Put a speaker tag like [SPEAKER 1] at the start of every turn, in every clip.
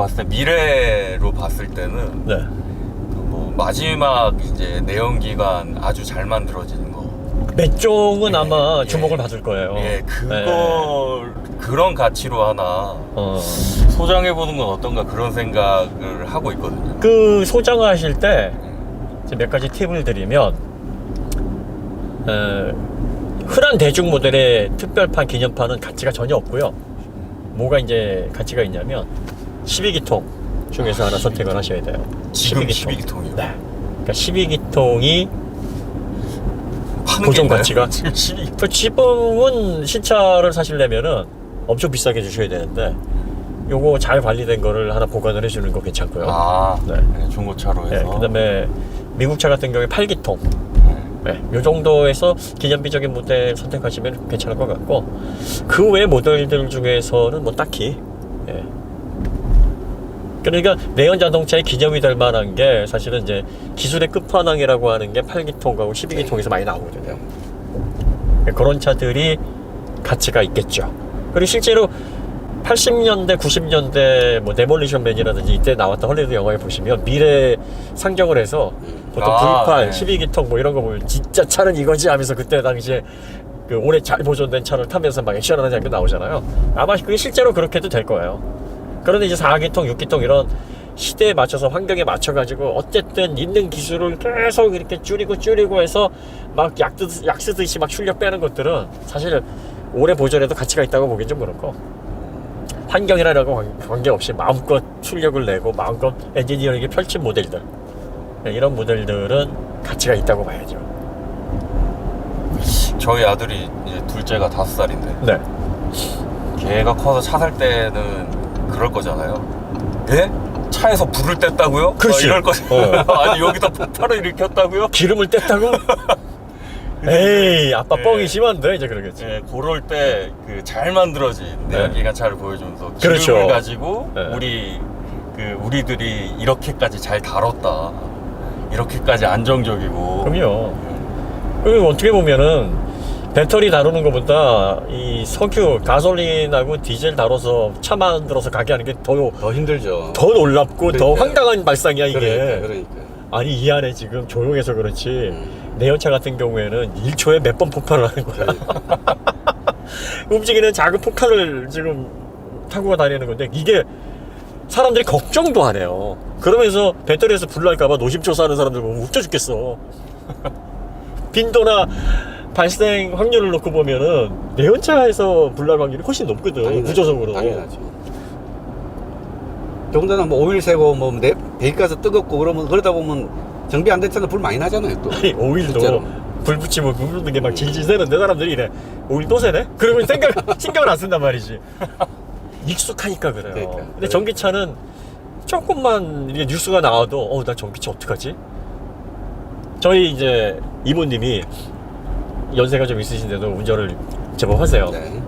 [SPEAKER 1] 봤을 때 미래로 봤을 때는
[SPEAKER 2] 네.
[SPEAKER 1] 뭐 마지막 이제 내연기관 아주 잘 만들어진 거.
[SPEAKER 2] 몇 종은
[SPEAKER 1] 예,
[SPEAKER 2] 아마
[SPEAKER 1] 예.
[SPEAKER 2] 주목을 받을 거예요.
[SPEAKER 1] 예,
[SPEAKER 2] 네.
[SPEAKER 1] 그걸 그런 가치로 하나
[SPEAKER 2] 어.
[SPEAKER 1] 소장해 보는 건 어떤가 그런 생각을 하고 있거든요.
[SPEAKER 2] 그 소장하실 때 몇 가지 팁을 드리면 어, 흔한 대중 모델의 특별판 기념판은 가치가 전혀 없고요. 뭐가 이제 가치가 있냐면 12기통 중에서 하나 선택을 하셔야 돼요.
[SPEAKER 1] 지금
[SPEAKER 2] 12기통.
[SPEAKER 1] 12기통이요.
[SPEAKER 2] 네. 그러니까 12기통이
[SPEAKER 1] 파는
[SPEAKER 2] 고정? 가치가
[SPEAKER 1] 지금 12.
[SPEAKER 2] 그 지금은 신차를 사시려면은 엄청 비싸게 주셔야 되는데 요거 잘 관리된 거를 하나 보관을 해주는 거 괜찮고요.
[SPEAKER 1] 아,
[SPEAKER 2] 네.
[SPEAKER 1] 네, 중고차로
[SPEAKER 2] 네,
[SPEAKER 1] 해서.
[SPEAKER 2] 그다음에 미국 차 같은 경우에 8기통. 네, 요 정도에서 기념비적인 모델 선택하시면 괜찮을 것 같고 그 외 모델들 중에서는 뭐 딱히 예. 그러니까 내연 자동차의 기념이 될 만한 게 사실은 이제 기술의 끝판왕이라고 하는 게 8기통하고 12기통에서 많이 나오거든요. 그런 차들이 가치가 있겠죠. 그리고 실제로 80년대, 90년대 뭐 데몰리션 맨이라든지 이때 나왔던 헐리우드 영화에 보시면 미래 상정을 해서 보통
[SPEAKER 1] 아,
[SPEAKER 2] V8,
[SPEAKER 1] 네.
[SPEAKER 2] 12기통 뭐 이런 거 보면 진짜 차는 이거지 하면서 그때 당시에 그 오래 잘 보존된 차를 타면서 막 액션하는 장면 나오잖아요. 아마 그게 실제로 그렇게도 될 거예요. 그런데 이제 4기통, 6기통 이런 시대에 맞춰서 환경에 맞춰가지고 어쨌든 있는 기술을 계속 이렇게 줄이고 줄이고 해서 막 약, 드, 약 쓰듯이 막 출력 빼는 것들은 사실 오래 보존해도 가치가 있다고 보긴 좀 그렇고 환경이라고 관- 관계없이 마음껏 출력을 내고 마음껏 엔지니어링이 펼친 모델들 네, 이런 모델들은 가치가 있다고 봐야죠.
[SPEAKER 1] 저희 아들이 이제 둘째가 다섯 살인데
[SPEAKER 2] 네.
[SPEAKER 1] 걔가 커서 차 살 때는 그럴 거잖아요. 예? 차에서 불을 뗐다고요?
[SPEAKER 2] 그렇지.
[SPEAKER 1] 막 이럴 거죠.
[SPEAKER 2] 어.
[SPEAKER 1] 아니 여기다 폭발을 일으켰다고요?
[SPEAKER 2] 기름을 뗐다고? 에이 아빠
[SPEAKER 1] 네.
[SPEAKER 2] 뻥이 심한데 이제 그러겠지.
[SPEAKER 1] 예, 그럴 때 그 잘 만들어진
[SPEAKER 2] 네.
[SPEAKER 1] 내연기관 차를 보여주면서 기름을
[SPEAKER 2] 그렇죠.
[SPEAKER 1] 가지고
[SPEAKER 2] 네.
[SPEAKER 1] 우리 그 우리들이 이렇게까지 잘 다뤘다. 이렇게까지 안정적이고.
[SPEAKER 2] 그럼요. 그 어떻게 보면은 배터리 다루는 것보다 이 석유, 가솔린하고 디젤 다뤄서 차 만들어서 가게 하는 게더
[SPEAKER 3] 더 힘들죠.
[SPEAKER 2] 더 놀랍고 더
[SPEAKER 3] 그러니까요.
[SPEAKER 2] 황당한 발상이야 이게.
[SPEAKER 3] 그러니까, 그러니까.
[SPEAKER 2] 아니 이 안에 지금 조용해서 그렇지
[SPEAKER 3] 음.
[SPEAKER 2] 내연차 같은 경우에는 1초에 몇 번 폭발을 하는 거야. 움직이는 작은 폭탄을 지금 타고 다니는 건데 이게 사람들이 걱정도 안 해요. 그러면서 배터리에서 불날까봐 노심초사 하는 사람들 보면 웃겨 죽겠어. 빈도나 발생 확률을 놓고 보면은 내연차에서 불날 확률이 훨씬 높거든.
[SPEAKER 3] 당연하죠.
[SPEAKER 2] 구조적으로.
[SPEAKER 3] 당연하죠. 더군다나 뭐 오일 새고 뭐 내, 배기가스 뜨겁고 그러면 그러다 보면 정비 안된 차는 불 많이 나잖아요 또.
[SPEAKER 2] 아니 오일도
[SPEAKER 3] 실제로.
[SPEAKER 2] 불 붙이면 불 붙는 게 막 질질 새는데 사람들이 이래 오일 또 새네? 그러면 생각 신경을 안 쓴단 말이지 익숙하니까 그래요
[SPEAKER 3] 그러니까.
[SPEAKER 2] 근데 전기차는 조금만 이게 뉴스가 나와도 어나 전기차 어떡하지? 저희 이제 이모님이 연세가 좀 있으신데도 운전을 제법 하세요
[SPEAKER 3] 네.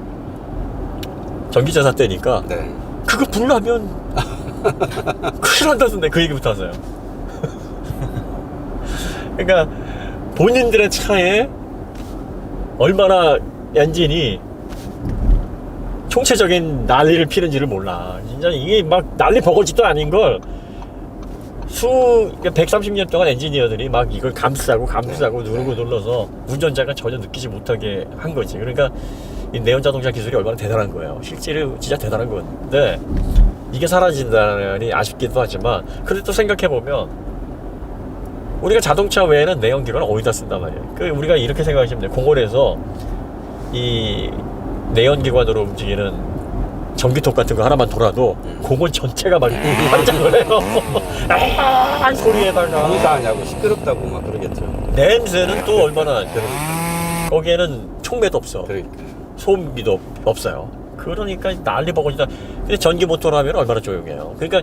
[SPEAKER 2] 전기차 샀다니까
[SPEAKER 3] 네.
[SPEAKER 2] 그거 불나면 큰일 난다던데 그 얘기부터 하세요. 그러니까 본인들의 차에 얼마나 엔진이 총체적인 난리를 피는지를 몰라. 진짜 이게 막 난리 버거지도 아닌 걸 수, 130년 동안 엔지니어들이 막 이걸 감싸고 감싸고 누르고 눌러서 운전자가 전혀 느끼지 못하게 한 거지. 그러니까 이 내연 자동차 기술이 얼마나 대단한 거예요. 실제로 진짜 대단한 건데 이게 사라진다니 아쉽기도 하지만 그래도 또 생각해 보면 우리가 자동차 외에는 내연기관을 어디다 쓴단 말이에요. 그 우리가 이렇게 생각하시면 돼요. 공원에서 이 내연기관으로 움직이는 전기톱 같은 거 하나만 돌아도 공원 전체가 막 환장을 해요. 아, 소리에다가
[SPEAKER 3] 공사하냐고 시끄럽다고 막 그러겠죠.
[SPEAKER 2] 냄새는 또 얼마나 그러니까. 거기에는 촉매도 없어.
[SPEAKER 3] 그러니까.
[SPEAKER 2] 소음기도 없어요. 그러니까 난리 버거지다. 근데 전기 모터로 하면 얼마나 조용해요. 그러니까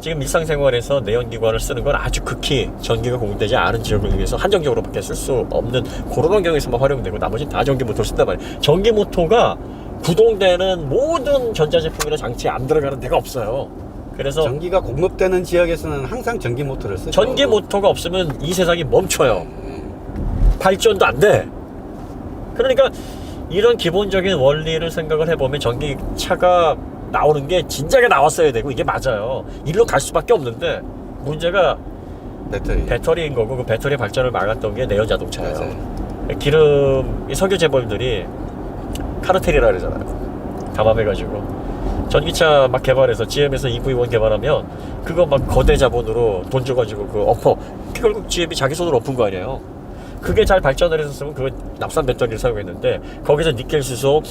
[SPEAKER 2] 지금 일상생활에서 내연기관을 쓰는 건 아주 극히 전기가 공급되지 않은 지역을 위해서 한정적으로밖에 쓸 수 없는 그런 환경에서만 활용되고 나머지는 다 전기 모터를 쓴단 말이에요. 전기 모터가 구동되는 모든 전자제품이나 장치에 안 들어가는 데가 없어요. 그래서
[SPEAKER 3] 전기가 공급되는 지역에서는 항상 전기 모터를 쓰죠.
[SPEAKER 2] 전기 모터가 없으면 이 세상이 멈춰요.
[SPEAKER 3] 네.
[SPEAKER 2] 발전도 안 돼. 그러니까 이런 기본적인 원리를 생각을 해보면 전기차가 나오는 게 진작에 나왔어야 되고 이게 맞아요. 일로 갈 수밖에 없는데 문제가
[SPEAKER 3] 배터리.
[SPEAKER 2] 배터리인 거고 그 배터리 발전을 막았던 게 내연 자동차예요.
[SPEAKER 3] 맞아요.
[SPEAKER 2] 기름 이 석유 재벌들이 카르텔이라 그러잖아요. 담합해가지고 전기차 막 개발해서 GM에서 EV1 개발하면 그거 막 거대 자본으로 돈 줘가지고 그 엎어 결국 GM이 자기 손으로 엎은 거 아니에요. 그게 잘 발전을 했었으면 그 납산 배터리를 사용했는데 거기서 니켈 수소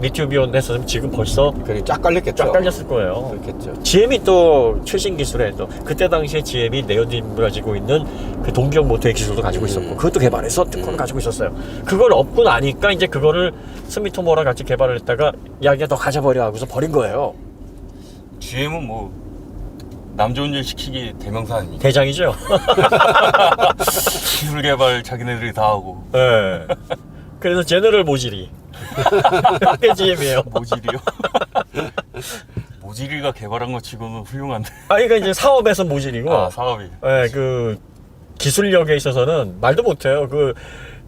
[SPEAKER 2] 리튬이온 했었으면 지금 벌써
[SPEAKER 3] 그게 쫙 깔렸겠죠.
[SPEAKER 2] 쫙 깔렸을 거예요.
[SPEAKER 3] 그렇겠죠.
[SPEAKER 2] GM이 또 최신 기술에 또 그때 당시에 GM이 네오딘을 가지고 있는 그 동경 모터의 기술도 가지고 있었고
[SPEAKER 3] 음.
[SPEAKER 2] 그것도 개발해서 특허를
[SPEAKER 3] 음.
[SPEAKER 2] 가지고 있었어요. 그걸 얻고 나니까 이제 그거를 스미토모랑 같이 개발을 했다가 야기가 너 가져버려 하고서 버린 거예요.
[SPEAKER 1] GM은 뭐 남 좋은 일 시키기 대명사 아닙니까?
[SPEAKER 2] 대장이죠.
[SPEAKER 1] 기술 개발 자기네들이 다 하고
[SPEAKER 2] 예. 그래서 제너럴 모질이 그게 GM이에요.
[SPEAKER 1] 모질이요. 모질이가 개발한 것 치고는 훌륭한데.
[SPEAKER 2] 아 그러니까 이제 사업에서 모질이고
[SPEAKER 1] 아 사업이.
[SPEAKER 2] 예, 그 기술력에 있어서는 말도 못해요. 그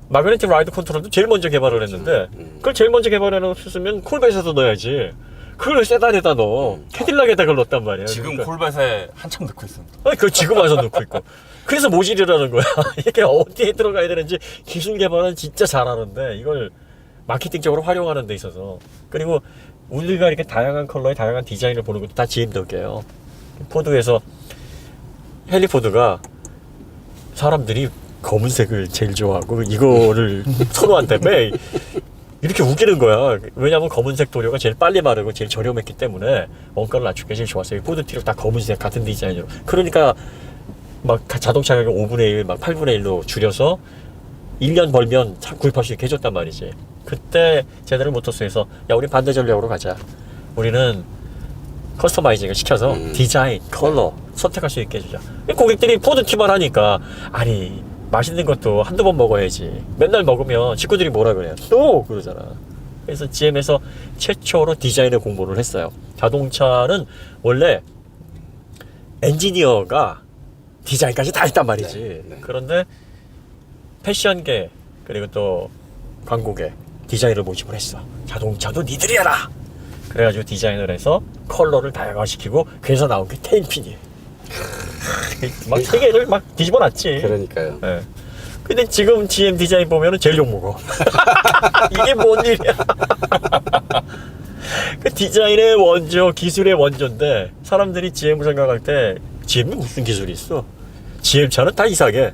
[SPEAKER 2] 마그네틱 라이드 컨트롤도 제일 먼저 개발을 했는데
[SPEAKER 3] 음.
[SPEAKER 2] 그걸 제일 먼저 개발해놓으면 콜벳에서 넣어야지. 그걸 세단에다 넣어. 캐딜락에다 그걸 넣었단 말이에요.
[SPEAKER 1] 지금
[SPEAKER 2] 그러니까.
[SPEAKER 1] 콜벳에 한참 넣고 있습니다.
[SPEAKER 2] 아니, 그걸 지금 와서 넣고 있고. 그래서 모질이라는 거야. 이게 어디에 들어가야 되는지 기술 개발은 진짜 잘하는데 이걸 마케팅적으로 활용하는 데 있어서. 그리고 우리가 이렇게 다양한 컬러의 다양한 디자인을 보는 것도 다 GM 덕이에요. 포드에서 헬리포드가 사람들이 검은색을 제일 좋아하고 이거를 선호한다며 이렇게 우기는 거야. 왜냐면 검은색 도료가 제일 빨리 마르고 제일 저렴했기 때문에 원가를 낮추기 제일 좋았어요. 포드 티로 다 검은색 같은 디자인으로. 그러니까 막 자동차 가격 5분의 1, 막 8분의 1로 줄여서 1년 벌면 차 구입할 수 있게 해줬단 말이지. 그때 제네럴 모터스에서 야 우리 반대 전략으로 가자. 우리는 커스터마이징을 시켜서
[SPEAKER 3] 음.
[SPEAKER 2] 디자인, 컬러 선택할 수 있게 해주자. 고객들이 포드 티만 하니까 아니 맛있는 것도 한두 번 먹어야지. 맨날 먹으면 식구들이 뭐라 그래요? 또 그러잖아. 그래서 GM에서 최초로 디자인을 공부를 했어요. 자동차는 원래 엔지니어가 디자인까지 다 했단 말이지.
[SPEAKER 3] 네, 네.
[SPEAKER 2] 그런데 패션계 그리고 또 광고계 디자인을 모집을 했어. 자동차도 니들이 해라. 그래가지고 디자인을 해서 컬러를 다양화시키고 그래서 나온 게 테일핀이에요. 막 세계를 막 뒤집어놨지.
[SPEAKER 3] 그러니까요.
[SPEAKER 2] 예. 근데 지금 GM 디자인 보면은 제일 욕먹어. 이게 뭔 일이야. 그 디자인의 원조, 기술의 원조인데 사람들이 GM을 생각할 때 GM이 무슨 기술이 있어? GM 차는 다 이상해.